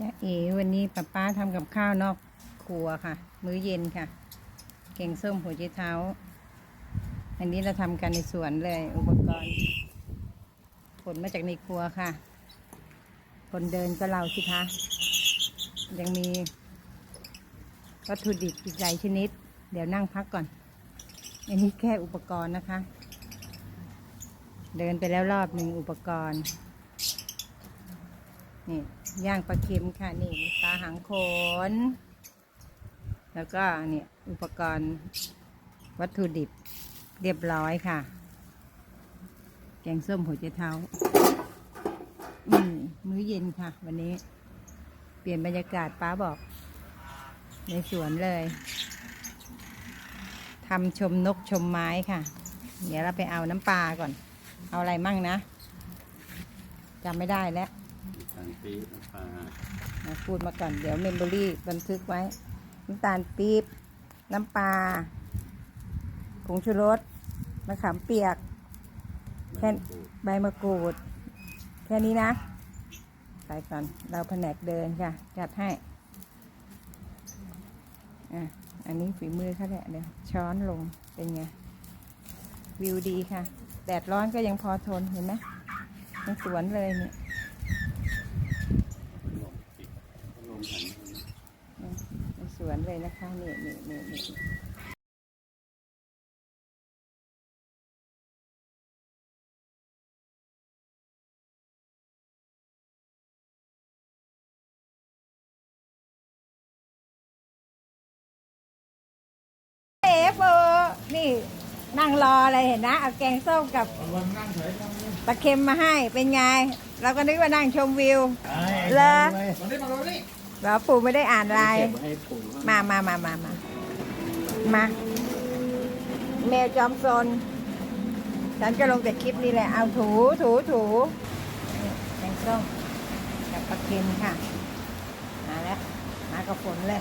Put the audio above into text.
จ้าเอ๋วันนี้ป้าป้าทำกับข้าวนอกครัวค่ะ มื้อเย็นค่ะ แกงส้มหัวใจเท้า อันนี้เราทำกันในสวนเลย อุปกรณ์ผลมาจากในครัวค่ะ คนเดินก็เราสิคะ ยังมีวัตถุดิบอีกหลายชนิด เดี๋ยวนั่งพักก่อน อันนี้แค่อุปกรณ์นะคะ เดินไปแล้วรอบหนึ่งอุปกรณ์ นี่ย่างปลาเค็มค่ะนี่ปลาหางโขน แล้วก็เนี่ยอุปกรณ์วัตถุดิบเรียบร้อยค่ะ แกงส้มหัวใจเท้าอืมมื้อเย็นค่ะ วันนี้ เปลี่ยนบรรยากาศป้าบอก ในสวนเลยทำชมนกชมไม้ค่ะ เดี๋ยวเราไปเอาน้ำปลาก่อน เอาอะไรมั่งนะจำไม่ได้แล้ว ทางปีน้ำปลามาพูดมาก่อนเดี๋ยวเมมโมรี่บันทึกไว้น้ำตาลปี๊บน้ำปลาผงชูรสมะขามเปียก แค่ ใบมะกรูด แค่นี้นะ ไปก่อน เราแผนกเดินค่ะ จัดให้ อะ อันนี้ฝีมือเขาแหละเดี๋ยวช้อนลง เป็นไง วิวดีค่ะ แดดร้อนก็ยังพอทนเห็นไหมในสวนเลยเนี่ย ลมติดลมหัน ในสวนเลยนะคะนี่นี่นี่นี่เอฟเออนี่นั่งรออะไรเห็นนะ เอาแกงส้มกับปลาเค็มมาให้เป็นไง เราก็นึกว่านั่งชมวิวเหรอเรา ปู่ไม่ได้อ่านไลน์เก็บไว้ให้ปู่บ้างมามามามามามาแมวจอมซนฉันก็ลงแต่คลิปนี้แหละ เอาถูถูถูนี่แกงส้มกับปลาเค็มค่ะ มาแล้ว มากับฝนเลย